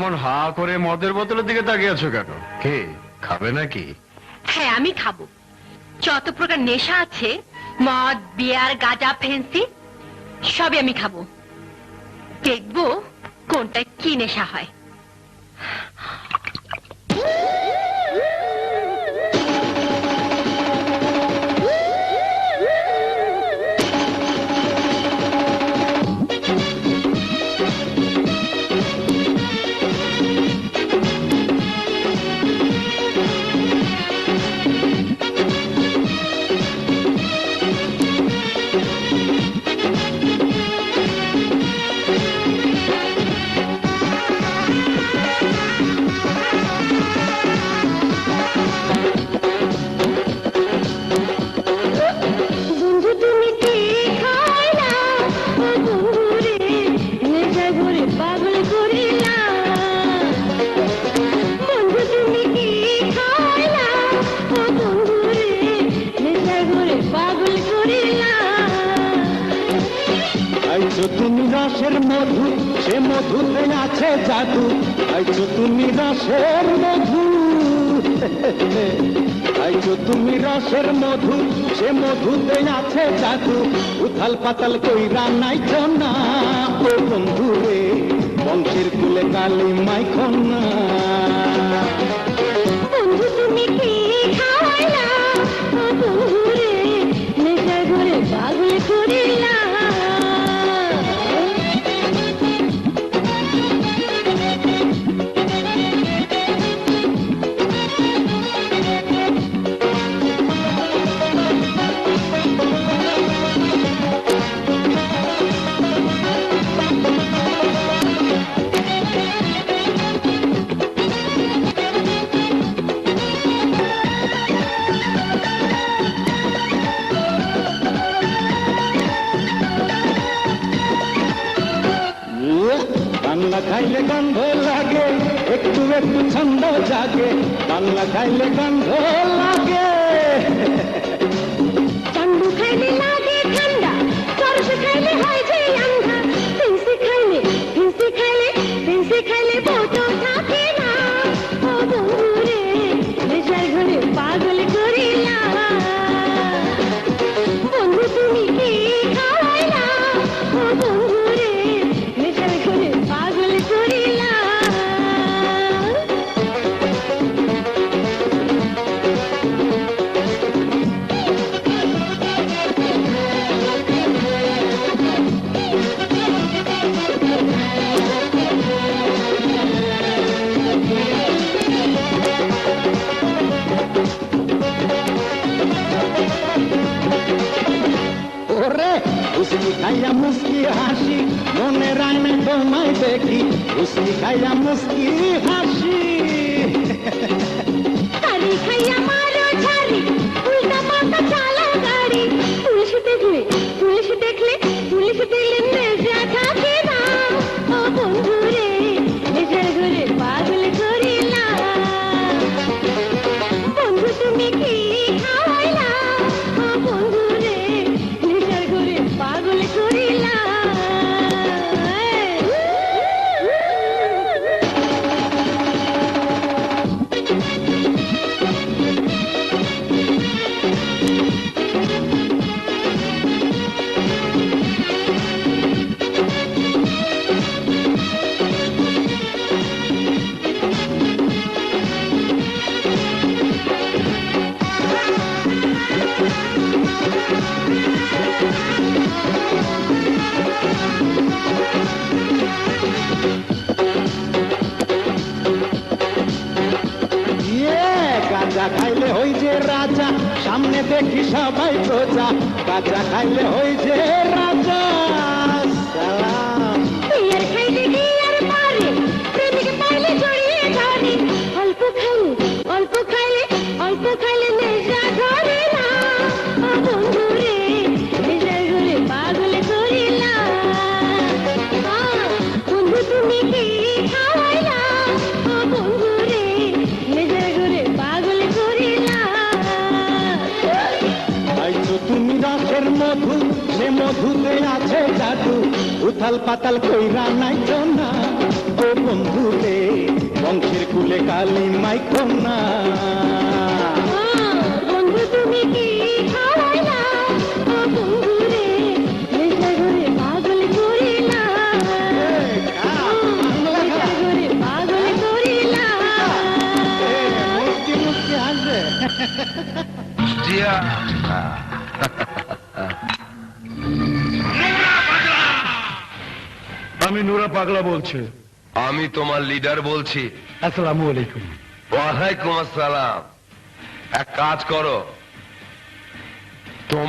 এমন হা করে মদের বোতলের দিকে তাকিয়ে আছো কেন? কে? খাবে নাকি? হ্যাঁ আমি খাব। যত প্রকার নেশা আছে, মদ, বিয়ার, গাঁজা, ফেন্সি, সবই আমি খাব। দেখব কোনটা কি নেশা হয়। রসের মধু, সে মধুতে আছে জাদু। আইছো তুমি রসের মধু। আইছো তুমি রসের মধু, সে মধুতে আছে জাদু। উথাল পাতাল কইরা নাইছো না, ও বন্ধু রে বংশের কুলে কালি মাইখো না। খাইলে গন্ধ লাগে একটু একটু ছন্দ জাগে বাংলা খাইলে গন্ধ লাগে। উসকি খাইয়া মুসকি হাসি মনে রানে তোমায় দেখি উসকি খাইয়া মুসকি হাসি খাইয়া দেখি সবাই প্রজা বাজা খাইলে হই রাজা। উথাল পাতাল কইরা নাইছো না। ও বন্ধু রে বংশের কুলে কালি মাইখো না। বন্ধু তুমি কি খাওয়াইলা ও বন্ধু নেশা করে পাগল করিলা নেশা করে পাগল করিলা মুক্তি মুক্তি হাসবে। জিয়া আমি নুরা পাগলা বলছি। আমি তোমার লিডার বলছি। আসসালামু আলাইকুম। ওয়ালাইকুম আসসালাম। এক কাজ করো। তোমার